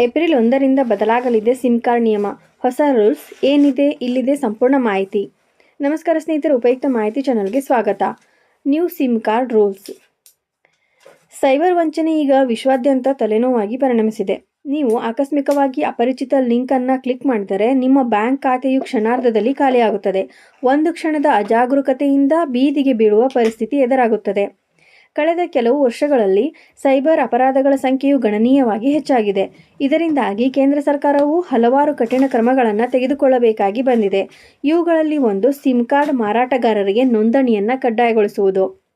April ಒಂದರಿಂದ ಬದಲಾಗಲಿದೆ sim card ನಿಯಮ. ಹೊಸ ರೂಲ್ಸ್ ಏನಿದೆ ಇಲ್ಲಿದೆ ಸಂಪೂರ್ಣ ಮಾಹಿತಿ. ನಮಸ್ಕಾರ ಸ್ನೇಹಿತರು, ಉಪಯುಕ್ತ ಮಾಹಿತಿ ಚಾನಲ್ಗೆ ಸ್ವಾಗತ. New SIM card rules. Cyber ವಂಚನೆ ಈಗ ವಿಶ್ವಾದ್ಯಂತ ತಲೆನೋವಾಗಿ ಪರಿಣಮಿಸಿದೆ. ನೀವು ಆಕಸ್ಮಿಕವಾಗಿ ಅಪರಿಚಿತ ಲಿಂಕ್ ಅನ್ನ ಕ್ಲಿಕ್ ಮಾಡಿದರೆ ನಿಮ್ಮ ಬ್ಯಾಂಕ್ ಖಾತೆಯು ಕ್ಷಣಾರ್ಧದಲ್ಲಿ ಖಾಲಿಯಾಗುತ್ತದೆ. ಒಂದು ಕ್ಷಣದ ಅಜಾಗರೂಕತೆಯಿಂದ ಬೀದಿಗೆ ಬೀಳುವ ಪರಿಸ್ಥಿತಿ ಎದುರಾಗುತ್ತದೆ. ಕಳೆದ ಕೆಲವು ವರ್ಷಗಳಲ್ಲಿ ಸೈಬರ್ ಅಪರಾಧಗಳ ಸಂಖ್ಯೆಯು ಗಣನೀಯವಾಗಿ ಹೆಚ್ಚಾಗಿದೆ. ಇದರಿಂದಾಗಿ ಕೇಂದ್ರ ಸರ್ಕಾರವು ಹಲವಾರು ಕಠಿಣ ಕ್ರಮಗಳನ್ನು ತೆಗೆದುಕೊಳ್ಳಬೇಕಾಗಿ ಬಂದಿದೆ. ಇವುಗಳಲ್ಲಿ ಒಂದು ಸಿಮ್ ಕಾರ್ಡ್ ಮಾರಾಟಗಾರರಿಗೆ ನೋಂದಣಿಯನ್ನು ಕಡ್ಡಾಯಗೊಳಿಸುವುದು.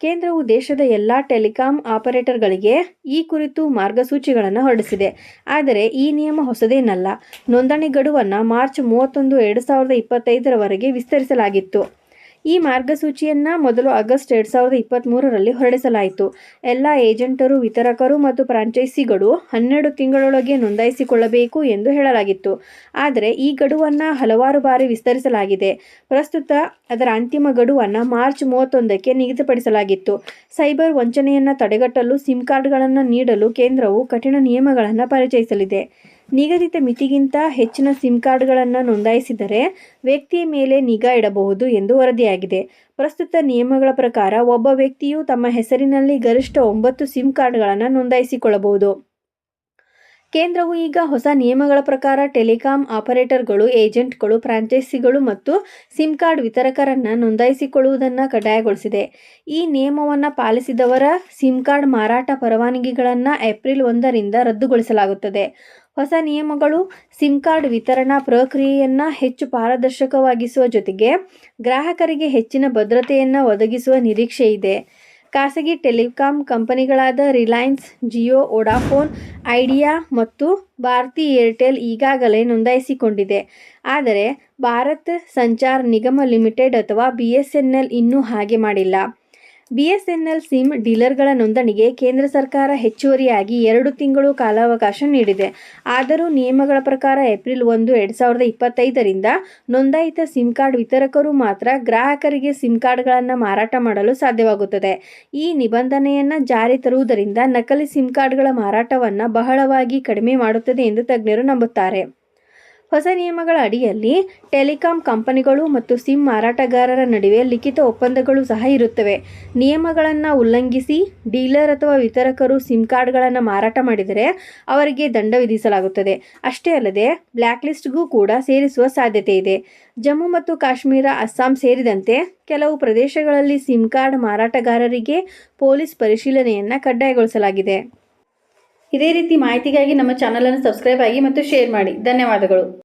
ಕೇಂದ್ರವು ದೇಶದ ಎಲ್ಲ ಟೆಲಿಕಾಂ ಆಪರೇಟರ್ಗಳಿಗೆ ಈ ಕುರಿತು ಮಾರ್ಗಸೂಚಿಗಳನ್ನು ಹೊರಡಿಸಿದೆ. ಆದರೆ ಈ ನಿಯಮ ಹೊಸದೇನಲ್ಲ. ನೋಂದಣಿ ಗಡುವನ್ನು ಮಾರ್ಚ್ ಮೂವತ್ತೊಂದು, ಎರಡು ಸಾವಿರದ ಇಪ್ಪತ್ತೈದರವರೆಗೆ ವಿಸ್ತರಿಸಲಾಗಿತ್ತು. ಈ ಮಾರ್ಗಸೂಚಿಯನ್ನು ಮೊದಲು ಆಗಸ್ಟ್ ಎರಡು ಸಾವಿರದ ಇಪ್ಪತ್ತ್ಮೂರರಲ್ಲಿ ಹೊರಡಿಸಲಾಯಿತು. ಎಲ್ಲ ಏಜೆಂಟರು, ವಿತರಕರು ಮತ್ತು ಫ್ರಾಂಚೈಸಿಗಳು ಹನ್ನೆರಡು ತಿಂಗಳೊಳಗೆ ನೋಂದಾಯಿಸಿಕೊಳ್ಳಬೇಕು ಎಂದು ಹೇಳಲಾಗಿತ್ತು. ಆದರೆ ಈ ಗಡುವನ್ನು ಹಲವಾರು ಬಾರಿ ವಿಸ್ತರಿಸಲಾಗಿದೆ. ಪ್ರಸ್ತುತ ಅದರ ಅಂತಿಮ ಗಡುವನ್ನು ಮಾರ್ಚ್ ಮೂವತ್ತೊಂದಕ್ಕೆ ನಿಗದಿಪಡಿಸಲಾಗಿತ್ತು. ಸೈಬರ್ ವಂಚನೆಯನ್ನು ತಡೆಗಟ್ಟಲು ಸಿಮ್ ಕಾರ್ಡ್ಗಳನ್ನು ನೀಡಲು ಕೇಂದ್ರವು ಕಠಿಣ ನಿಯಮಗಳನ್ನು ಪರಿಚಯಿಸಲಿದೆ. ನಿಗದಿತ ಮಿತಿಗಿಂತ ಹೆಚ್ಚಿನ ಸಿಮ್ ಕಾರ್ಡ್ಗಳನ್ನು ನೋಂದಾಯಿಸಿದರೆ ವ್ಯಕ್ತಿಯ ಮೇಲೆ ನಿಗಾ ಇಡಬಹುದು ಎಂದು ವರದಿಯಾಗಿದೆ. ಪ್ರಸ್ತುತ ನಿಯಮಗಳ ಪ್ರಕಾರ ಒಬ್ಬ ವ್ಯಕ್ತಿಯು ತಮ್ಮ ಹೆಸರಿನಲ್ಲಿ ಗರಿಷ್ಠ ಒಂಬತ್ತು ಸಿಮ್ ಕಾರ್ಡ್ಗಳನ್ನು ನೋಂದಾಯಿಸಿಕೊಳ್ಳಬಹುದು. ಕೇಂದ್ರವು ಈಗ ಹೊಸ ನಿಯಮಗಳ ಪ್ರಕಾರ ಟೆಲಿಕಾಂ ಆಪರೇಟರ್ಗಳು, ಏಜೆಂಟ್ಗಳು, ಫ್ರಾಂಚೈಸಿಗಳು ಮತ್ತು ಸಿಮ್ ಕಾರ್ಡ್ ವಿತರಕರನ್ನು ನೋಂದಾಯಿಸಿಕೊಳ್ಳುವುದನ್ನು ಕಡ್ಡಾಯಗೊಳಿಸಿದೆ. ಈ ನಿಯಮವನ್ನು ಪಾಲಿಸಿದವರ ಸಿಮ್ ಕಾರ್ಡ್ ಮಾರಾಟ ಪರವಾನಗಿಗಳನ್ನು ಏಪ್ರಿಲ್ ಒಂದರಿಂದ ರದ್ದುಗೊಳಿಸಲಾಗುತ್ತದೆ. ಹೊಸ ನಿಯಮಗಳು, ಸಿಮ್ ಕಾರ್ಡ್ ವಿತರಣಾ ಪ್ರಕ್ರಿಯೆಯನ್ನು ಹೆಚ್ಚು ಪಾರದರ್ಶಕವಾಗಿಸುವ ಜೊತೆಗೆ ಗ್ರಾಹಕರಿಗೆ ಹೆಚ್ಚಿನ ಭದ್ರತೆಯನ್ನು ಒದಗಿಸುವ ನಿರೀಕ್ಷೆ ಇದೆ. ಖಾಸಗಿ ಟೆಲಿಕಾಂ ಕಂಪನಿಗಳಾದ ರಿಲಯನ್ಸ್, ಜಿಯೋ, ವೊಡಾಫೋನ್, ಐಡಿಯಾ ಮತ್ತು ಭಾರತಿ ಏರ್ಟೆಲ್ ಈಗಾಗಲೇ ನೋಂದಾಯಿಸಿಕೊಂಡಿದೆ. ಆದರೆ ಭಾರತ್ ಸಂಚಾರ್ ನಿಗಮ ಲಿಮಿಟೆಡ್ ಅಥವಾ ಬಿ ಎಸ್ ಎನ್ ಎಲ್ ಇನ್ನೂ ಹಾಗೆ ಮಾಡಿಲ್ಲ. ಬಿಎಸ್ಎನ್ಎಲ್ ಸಿಮ್ ಡೀಲರ್ಗಳ ನೋಂದಣಿಗೆ ಕೇಂದ್ರ ಸರ್ಕಾರ ಹೆಚ್ಚುವರಿಯಾಗಿ ಎರಡು ತಿಂಗಳು ಕಾಲಾವಕಾಶ ನೀಡಿದೆ. ಆದರೂ ನಿಯಮಗಳ ಪ್ರಕಾರ ಏಪ್ರಿಲ್ ಒಂದು, ಎರಡು ಸಾವಿರದ ಇಪ್ಪತ್ತೈದರಿಂದ ನೋಂದಾಯಿತ ಸಿಮ್ ಕಾರ್ಡ್ ವಿತರಕರು ಮಾತ್ರ ಗ್ರಾಹಕರಿಗೆ ಸಿಮ್ ಕಾರ್ಡ್ಗಳನ್ನು ಮಾರಾಟ ಮಾಡಲು ಸಾಧ್ಯವಾಗುತ್ತದೆ. ಈ ನಿಬಂಧನೆಯನ್ನು ಜಾರಿ ತರುವುದರಿಂದ ನಕಲಿ ಸಿಮ್ ಕಾರ್ಡ್ಗಳ ಮಾರಾಟವನ್ನು ಬಹಳವಾಗಿ ಕಡಿಮೆ ಮಾಡುತ್ತದೆ ಎಂದು ತಜ್ಞರು ನಂಬುತ್ತಾರೆ. ಹೊಸ ನಿಯಮಗಳ ಅಡಿಯಲ್ಲಿ ಟೆಲಿಕಾಂ ಕಂಪನಿಗಳು ಮತ್ತು ಸಿಮ್ ಮಾರಾಟಗಾರರ ನಡುವೆ ಲಿಖಿತ ಒಪ್ಪಂದಗಳು ಸಹ ಇರುತ್ತವೆ. ನಿಯಮಗಳನ್ನು ಉಲ್ಲಂಘಿಸಿ ಡೀಲರ್ ಅಥವಾ ವಿತರಕರು ಸಿಮ್ ಕಾರ್ಡ್ಗಳನ್ನು ಮಾರಾಟ ಮಾಡಿದರೆ ಅವರಿಗೆ ದಂಡ ವಿಧಿಸಲಾಗುತ್ತದೆ. ಅಷ್ಟೇ ಅಲ್ಲದೆ ಬ್ಲ್ಯಾಕ್ ಲಿಸ್ಟ್ಗೂ ಕೂಡ ಸೇರಿಸುವ ಸಾಧ್ಯತೆ ಇದೆ. ಜಮ್ಮು ಮತ್ತು ಕಾಶ್ಮೀರ, ಅಸ್ಸಾಂ ಸೇರಿದಂತೆ ಕೆಲವು ಪ್ರದೇಶಗಳಲ್ಲಿ ಸಿಮ್ ಕಾರ್ಡ್ ಮಾರಾಟಗಾರರಿಗೆ ಪೊಲೀಸ್ ಪರಿಶೀಲನೆಯನ್ನು ಕಡ್ಡಾಯಗೊಳಿಸಲಾಗಿದೆ. ಇದೇ ರೀತಿ ಮಾಹಿತಿಗಾಗಿ ನಮ್ಮ ಚಾನಲನ್ನು ಸಬ್ಸ್ಕ್ರೈಬ್ ಆಗಿ ಮತ್ತು ಶೇರ್ ಮಾಡಿ. ಧನ್ಯವಾದಗಳು.